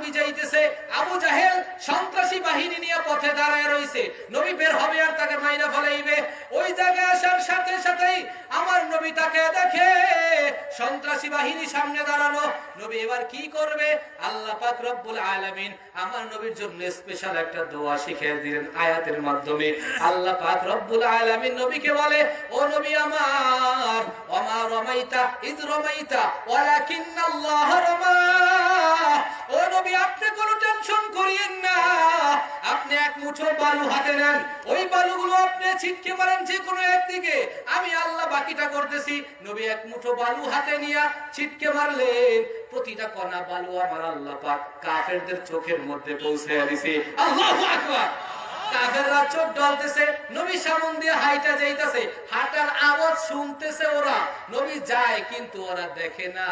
নবী যাইতেছে, আবু জাহেল সন্ত্রাসী বাহিনী নিয়ে পথে দাঁড়ায় রইছে। নবী বের হবে আর তাকে মাইরা ফলাইবে। ওই জায়গায় আসার সাথে সাথেই আমার নবী তাকে দেখে সন্ত্রাসী বাহিনী সামনে দাঁড়ানো নবী এবার কি করবে? আল্লাহ পাক রব্বুল আলামিন আমার নবীর জন্য স্পেশাল একটা দোয়া শিখিয়ে দিলেন আয়াতের মাধ্যমে। আল্লাহ পাক রব্বুল আলামিন নবীকে বলে, ও নবী আমার, ওমা রমাইতা, ইদ রমাইতা, ওয়ালাকিন্নাল্লাহ রমা মুঠো বালু হাতে নেন। ওই বালুগুলো আপনি ছিটকে পারেন যে কোনো একদিকে আমি আল্লাহ বাকিটা করতেছি। নবী এক মুঠো বালু হাতে নিয়ে ছিটকে মারলেন। প্রতিটা কণা বালু আমার আল্লাহ পাক কাফেরদের চোখের মধ্যে পৌঁছে দিছে আল্লাহু আকবার! কাফেররা চোখ ডলতেছে নবী সামন দিয়ে হাইটা যাইতেছে হাঁটার আওয়াজ শুনতেছে ওরা। নবী যায় কিন্তু ওরা দেখে না।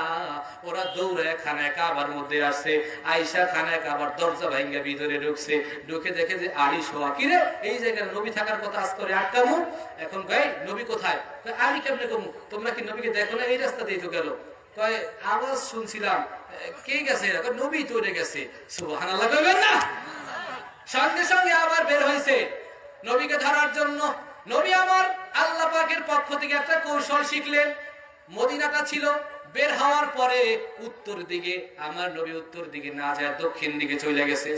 ওরা দৌড়ে খানায় কাবার মধ্যে আসছে আইসা খানায় কাবার দরজা ভাঙ্গা ভিতরে ঢুকছে। ঢুকে দেখে যে আলী শোয়া কিরে এই জায়গায় নবী থাকার কথা আজ করে আটকামু এখন ভাই নবী কোথায়? কয়, কেমনে কমু? তোমরা কি নবীকে দেখো না এই রাস্তা দিয়ে তো গেল? আওয়াজ শুনছিলাম। কে গেছে নবী তৈরে গেছে। কইবেন না? সঙ্গে সঙ্গে আবার বের হয়েছে। নবীকে ধরার জন্য। নবী আমার আল্লাহ পাকের পক্ষ থেকে একটা কৌশল শিখলেন। মদিনাটা ছিল বের হওয়ার পরে উত্তর দিকে, আমার নবী উত্তর দিকে না যায় দক্ষিণ দিকে চলে গেছে।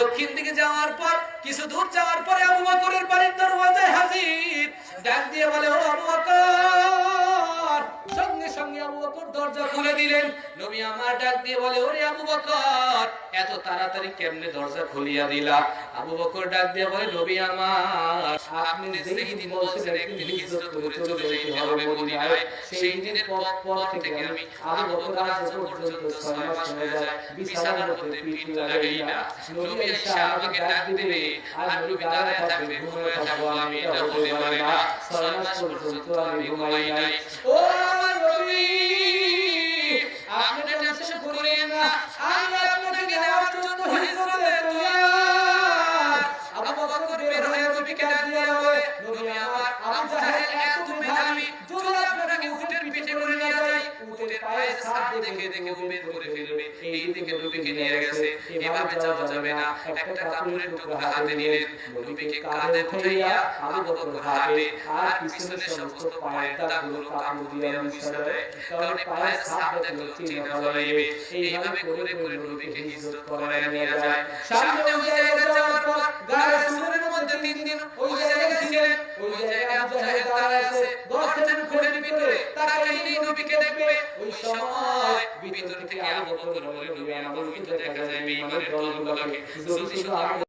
দক্ষিণ দিকে যাওয়ার পর, কিছু দূর যাওয়ার পরে আবু বকরের বাড়ির দরওয়াজায় হাজির। ডাক দিয়ে বলে, ও দিলেন। নবী আমার ডাক দিয়ে বলে, ওরে আবু বকর, এত তাড়াতাড়ি কেমনে দরজা খুলিয়া দিলা? আবু বকর ডাক দিয়ে বলে, নবী আমার, আপনি যেই দিন বলছিলেন একদিন হিজরত করে চলে যেতে হবে মদিনায়। সেই দিনের পর থেকে আমি আবু বকর আজ পর্যন্ত ছয় মাস হয়ে যায়, বিছানার মধ্যে পিঠ লাগাই না। নবী এসে আমাকে ডাক দিবে আর নবী দাঁড়ায় থাকবে, ঘুমিয়ে থাকব আমি এটা হতে পারে না। ছয় মাস পর্যন্ত আমি ঘুমাই নাই। ও দেখে বের করে ফেলবে। এই দিকে নবীকে নিয়ে গেছে। এভাবে যাওয়া যাবে না। একটা কাপড়ের টুকরা হাতে নিলেন। নবীকে কাঁধে উঠাইয়া আবু বকর হাতে আর পিছনে সমস্ত পায়ের দাগগুলো কাপড় দিয়ে দেয় কারণ পায়ের সাপ দেখলে চিনে ফলাইবে এইভাবে করে করে নবীকে হিজরত করায় নিয়ে যায়। সামনে ওই জায়গায় যাওয়ার পর গায়ে সুরের মধ্যে তিন দিন ওই জায়গায় ছিলেন। ওই জায়গায় আবু জাহেল দাঁড়ায় আছে গর্তের ঘোড়ের ভিতরে তারা এই নবীকে দেখবে ওই সময় ভিতর থেকে আবু বকর বলে নবী আমার কিন্তু দেখা যায় বেঈমানের দলগুলোকে যদি শুধু আবু